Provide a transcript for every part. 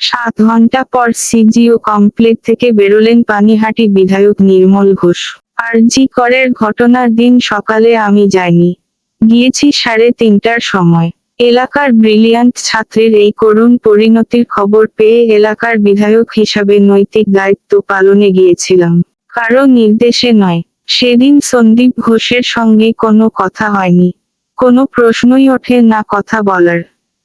সাত ঘণ্টা পর সিজিও কমপ্লেক্স থেকে বেরোলেন পানিহাটি বিধায়ক নির্মল ঘোষ। আর জি করের ঘটনার দিন সকালে আমি যাইনি। গিয়েছি সাড়ে তিনটার সময়। এলাকার ব্রিলিয়ান্ট ছাত্রের এই করুণ পরিণতির খবর পেয়ে এলাকার বিধায়ক হিসাবে নৈতিক দায়িত্ব পালনে গিয়েছিলাম। কারও নির্দেশে নয়। সেদিন সন্দীপ ঘোষের সঙ্গে কোনো কথা হয়নি। কোনো প্রশ্নই ওঠে না কথা বলার।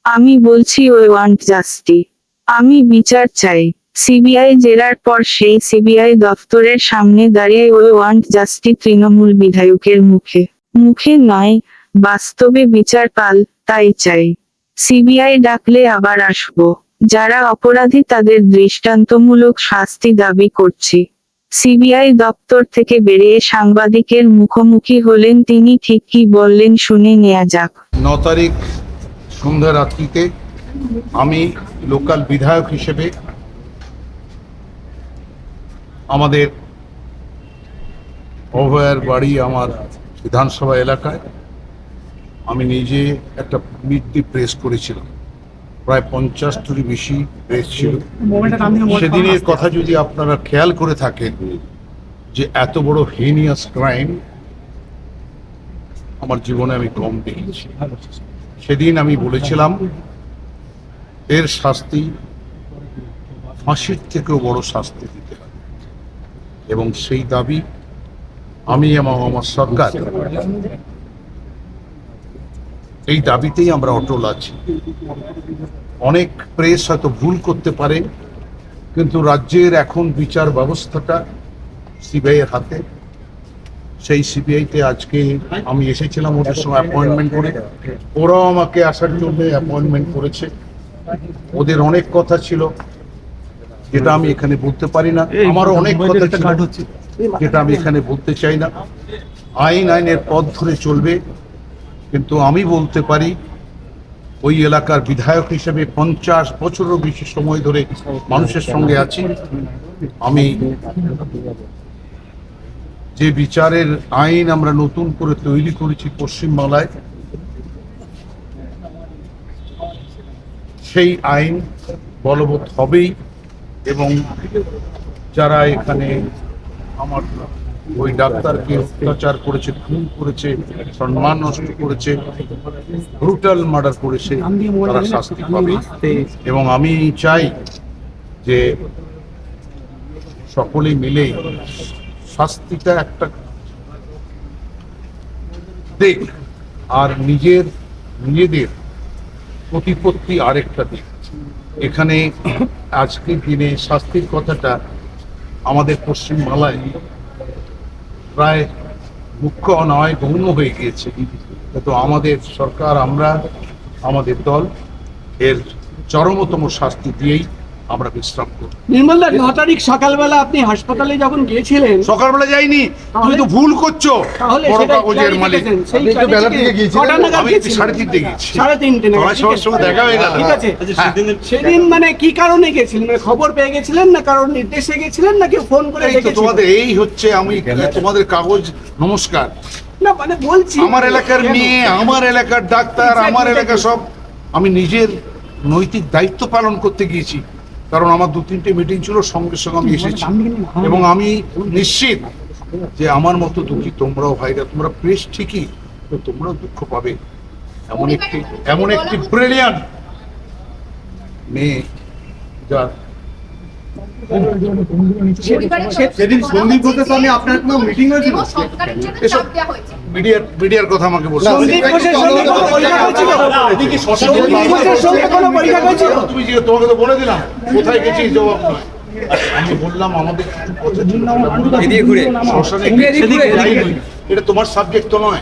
আমি বলছি ওই ওয়ান্ট জাস্টি আমি বিচার চাই। সিবিআই জেরার পর সেই সিবিআই দফতরের সামনে দাঁড়িয়ে ওই ওয়ান্ট জাস্টি তৃণমূল বিধায়কের মুখে। মুখে নয়, বাস্তবে বিচার পাল, তাই চাই। সিবিআই ডাকলে আবার আসব। যারা অপরাধী তাদের দৃষ্টান্তমূলক শাস্তি দাবি করছি। সিবিআই দপ্তর থেকে বেরিয়ে সাংবাদিকের মুখোমুখি হলেন তিনি ঠিক কি বললেন শুনে নেওয়া যাক। ন তারিখ সন্ধ্যা রাত্রিতে আমি লোকাল বিধায়ক হিসেবে আমাদের অভয়ার বাড়ি আমার বিধানসভা এলাকায় আমি নিজে একটা মিড দি প্রেস করেছিলাম। প্রায় পঞ্চাশটির বেশি প্রেস ছিল। সেদিনের কথা যদি আপনারা খেয়াল করে থাকেন যে এত বড় হেনিয়াস ক্রাইম আমার জীবনে আমি কম দেখেছি। সেদিন আমি বলেছিলাম এর শাস্তি ফাঁসির থেকেও বড় শাস্তি দিতে হবে। এবং সেই দাবি আমি এবং আমার সরকার, এই দাবিতেই আমরা অটল আছি। অনেক প্রেস হয়তো ভুল করতে পারে, কিন্তু রাজ্যের এখন বিচার ব্যবস্থাটা সিবিআই এর হাতে। সেই সিবিআইতে আজকে আমি এসেছিলাম ওদের সঙ্গে অ্যাপয়েন্টমেন্ট করে। ওরাও আমাকে আসার জন্য অ্যাপয়েন্টমেন্ট করেছে। ওদের অনেক কথা ছিল যেটা আমি এখানে বলতে পারি না। আমারও অনেক কথা ছিল যেটা আমি এখানে বলতে চাই না। আইন আইনের পথ ধরে চলবে কিন্তু আমি বলতে পারি ওই এলাকার বিধায়ক হিসেবে পঞ্চাশ বছরেরও বেশি সময় ধরে মানুষের সঙ্গে আছি। আমি যে বিচারের আইন আমরা নতুন করে তৈরি করেছি পশ্চিমবাংলায় সেই আইন বলবৎ হবেই এবং যারা এখানে আমার ওই ডাক্তারকে অত্যাচার করেছে, খুন করেছে, সম্মান নষ্ট করেছে ব্রুটাল মার্ডার করেছে, তারা শাস্তি পাবে। এবং আমি চাই যে সকলে মিলে শাস্তিটা একটা দিক আর নিজের, নিজেদের প্রতিপত্তি আরেকটা দিক। এখানে আজকের দিনে শাস্তির কথাটা আমাদের পশ্চিমবাংলায় প্রায় মুখ্য নয়, গৌণ হয়ে গিয়েছে। কিন্তু আমাদের সরকার, আমরা, আমাদের দল, এর চরমতম শাস্তি দিয়েই আমরা বিশ্রাম করব। নির্মল দা ন তারিখ সকালবেলা আপনি হাসপাতালে যখন গিয়েছিলেন সকালবেলা যাইনি তুমি তো ভুল করছ। তাহলে বড় কাগজের মালিক। দিকে clarity গিয়েছিলেন? কটা নাগাদ আমি সাড়ে তিনটে গেছি সাড়ে তিনটে তোমার ঠিক সবার সঙ্গে দেখা হয়ে গেল। ঠিক আছে। হ্যাঁ। সেদিন মানে কি কারণে গেছিলেন মানে খবর পেয়ে গেছিলেন না কারোর নির্দেশে গেছিলেন নাকি ফোন করে এই তো ডেকেছিলেন? তোমাদের এই হচ্ছে আমি তোমাদের কাগজ নমস্কার। না মানে বলছি আমার এলাকার মেয়ে আমার এলাকার ডাক্তার আমার এলাকার exactly. সব আমি নিজের নৈতিক দায়িত্ব পালন করতে গিয়েছি। কারণ আমার দু তিনটে মিটিং ছিল, সঙ্গে সঙ্গে আমি এসেছি। এবং আমি নিশ্চিত যে আমার মতো দুঃখী তোমরাও ভাইরা, তোমরা প্রেস ঠিকই তো তোমরাও দুঃখ পাবে। এমন একটি এমন একটি ব্রিলিয়ান্ট মেয়ে যা সেদিন সন্দীপ ঘোষের সঙ্গে আপনার কোনো মিটিং হয়েছিল এসব মিডিয়ার মিডিয়ার কথা আমাকে বলছো সন্দীপ ঘোষের সঙ্গে কোনো পরীক্ষা হয়েছিল? সন্দীপ ঘোষের সঙ্গে কোনো পরীক্ষা হয়েছিল? তুমি যে তোমাকে তো বলে দিলাম কোথায় গেছি জবাব নয় আমি বললাম আমাদের কিছু কথা ছিল শ্মশানে এদিকে ঘুরে, যাইনি। এটা তোমার সাবজেক্ট তো নয়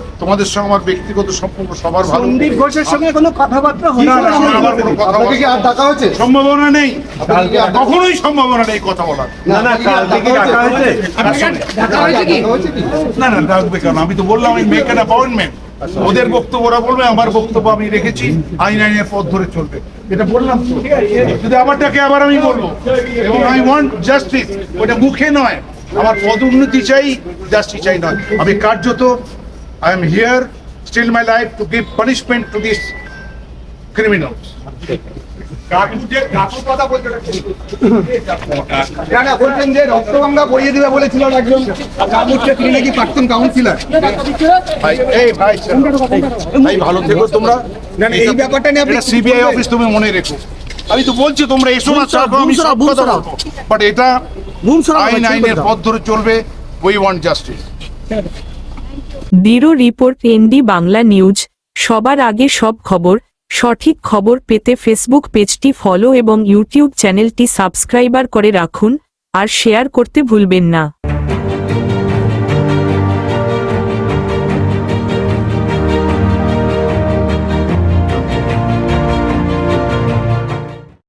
তোমাদের সঙ্গে আমার ব্যক্তিগত সম্পর্ক সবার ভালো সন্দীপ ঘোষের সঙ্গে কোনো কথাবার্তা হয়েছিল না, আমার- কোনো কথা কি আর ডাকা হয়েছে? সম্ভাবনা নেই। কালকে কখনোই সম্ভাবনা নেই কথা বলার। না না কালকে কি ডাকা হয়েছে? ডাকা হয়েছে কি? না না ডাকবে কেন? আমি তো বললাম আমি মেক অ্যান অ্যাপয়েন্টমেন্ট ওদের বক্তব্য ওরা বলবে আমার বক্তব্য আমি রেখেছি আইন আইনের পথ ধরে চলবে। এটা বললাম তো। যদি আমারটাকে আবার আমি বলব এবং আই ওয়ান্ট জাস্টিস ওটা মুখে নয়। আমার পদোন্নতি চাই জাস্টিস চাই নয়। আমি কার্যত I am here still my life to give punishment to this criminals না, না, বলছেন যে রক্তগঙ্গা বইয়ে দিবে বলেছিল একজন কামুচ্ছে তিনি নাকি প্রাক্তন কাউন্সিলর এই ভাই ভাই ভালো থেকো তোমরা। না, না, এই ব্যাপারটা নিয়ে আপনি সিবিআই অফিস তুমি মনে রেখো। আমি তো বলছি তোমরা এসো না আমি সব কথা বলব। বাট এটা আইন আইনের পথ ধরে চলবে। We want justice bureau report, ND Bangla news. সবার আগে সব খবর, সঠিক খবর পেতে ফেসবুক পেজটি ফলো এবং ইউটিউব চ্যানেলটি সাবস্ক্রাইবার করে রাখুন, আর শেয়ার করতে ভুলবেন না।